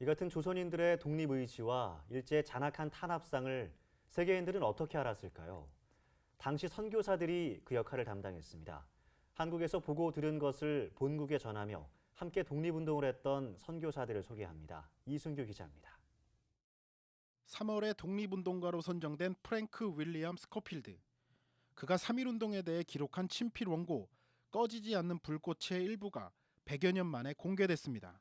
이 같은 조선인들의 독립 의지와 일제의 잔악한 탄압상을 세계인들은 어떻게 알았을까요? 당시 선교사들이 그 역할을 담당했습니다. 한국에서 보고 들은 것을 본국에 전하며 함께 독립운동을 했던 선교사들을 소개합니다. 이순규 기자입니다. 3월에 독립운동가로 선정된 프랭크 윌리엄 스코필드. 그가 3.1운동에 대해 기록한 친필 원고 꺼지지 않는 불꽃의 일부가 100여 년 만에 공개됐습니다.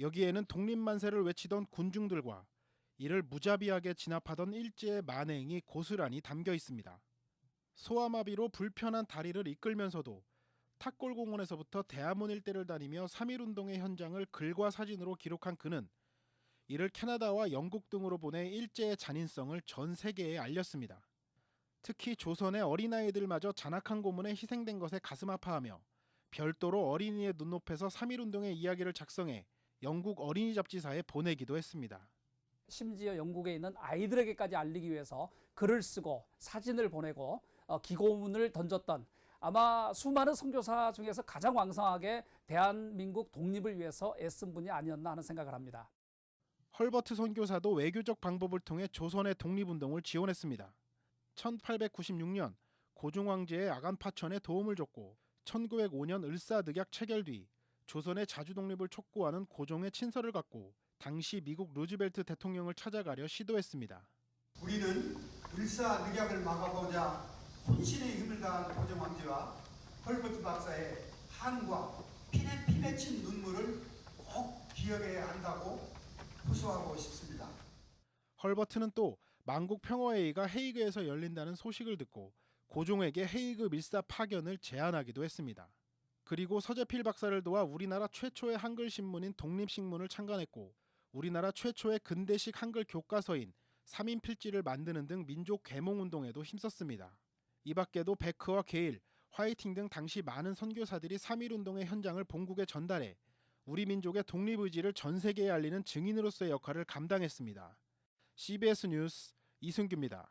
여기에는 독립만세를 외치던 군중들과 이를 무자비하게 진압하던 일제의 만행이 고스란히 담겨 있습니다. 소아마비로 불편한 다리를 이끌면서도 탁골공원에서부터 대암원 일대를 다니며 3.1운동의 현장을 글과 사진으로 기록한 그는 이를 캐나다와 영국 등으로 보내 일제의 잔인성을 전 세계에 알렸습니다. 특히 조선의 어린아이들마저 잔악한 고문에 희생된 것에 가슴 아파하며 별도로 어린이의 눈높이에서 3.1운동의 이야기를 작성해 영국 어린이 잡지사에 보내기도 했습니다. 심지어 영국에 있는 아이들에게까지 알리기 위해서 글을 쓰고 사진을 보내고 어, 기고문을 던졌던 아마 수많은 선교사 중에서 가장 왕성하게 대한민국 독립을 위해서 애쓴 분이 아니었나 하는 생각을 합니다. 헐버트 선교사도 외교적 방법을 통해 조선의 독립운동을 지원했습니다. 1896년 고종 황제의 아간 파천에 도움을 줬고 1905년 을사늑약 체결 뒤 조선의 자주 독립을 촉구하는 고종의 친서를 갖고 당시 미국 루즈벨트 대통령을 찾아가려 시도했습니다. 우리는 을사늑약을 막아보자 혼신의 힘을 다한 고종 황제와 헐버트 박사의 한과 피에 피 맺힌 눈물을 꼭 기억해야 한다고 호소하고 싶습니다. 헐버트는 또 만국 평화회의가 헤이그에서 열린다는 소식을 듣고 고종에게 헤이그 밀사 파견을 제안하기도 했습니다. 그리고 서재필 박사를 도와 우리나라 최초의 한글 신문인 독립신문을 창간했고 우리나라 최초의 근대식 한글 교과서인 3인 필지를 만드는 등 민족 계몽 운동에도 힘썼습니다. 이 밖에도 베크와 게일, 화이팅 등 당시 많은 선교사들이 3.1 운동의 현장을 본국에 전달해 우리 민족의 독립 의지를 전 세계에 알리는 증인으로서의 역할을 감당했습니다. CBS 뉴스 이승규입니다.